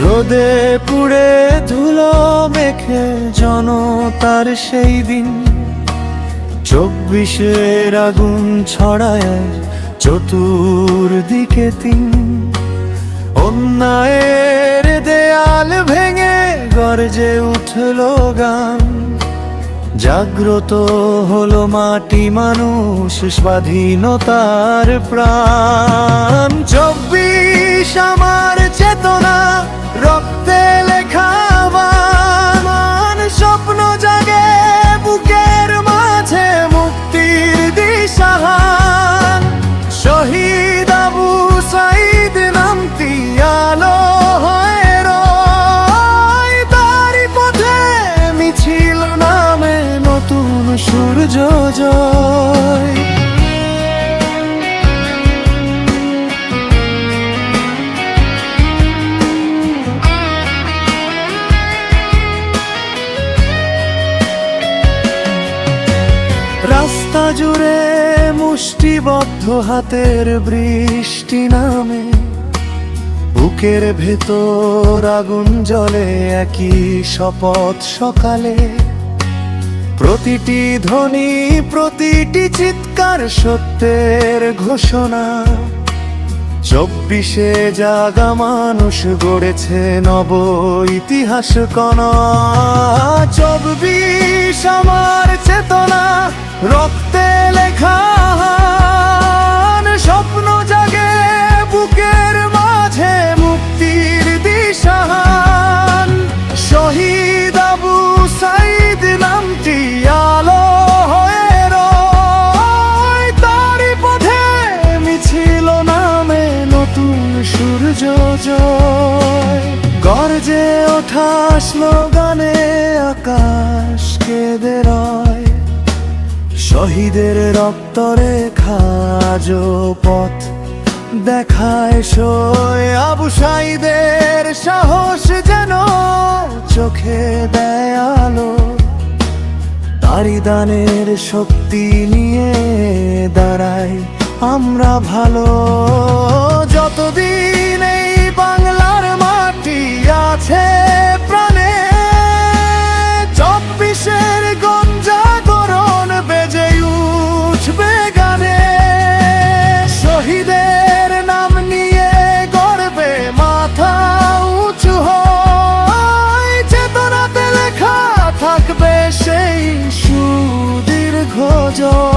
রোদে পুড়ে ধুলো মেখে জনতার সেই দিন। চব্বিশের আগুন ছড়ায় চতুর্দিকে তিন। অন্যায়ের দেয়াল ভেঙে গর্জে উঠল গান। জাগ্রত হলো মাটি মানুষ, স্বাধীনতার প্রাণ। সূর্য জয়। রাস্তা জুড়ে মুষ্টিবদ্ধ হাতের বৃষ্টি নামে, বুকের ভেতর আগুন জ্বলে একই শপথ সকালে। প্রতিটি ধ্বনি, প্রতিটি চিৎকার সত্যের ঘোষণা। চব্বিশে জাগা মানুষ গড়েছে নব ইতিহাস কণা। চব্বিশ আমার চেতনা রক্তে গর্জে ওঠা স্লোগানে আকাশ কেঁদে শহীদের রক্তরে খাজ পথ দেখায় সই। আবু সাইদের সাহস যেন চোখে দেয় আলো। তারি দানের শক্তি নিয়ে দাঁড়াই, আমরা ভালো। door.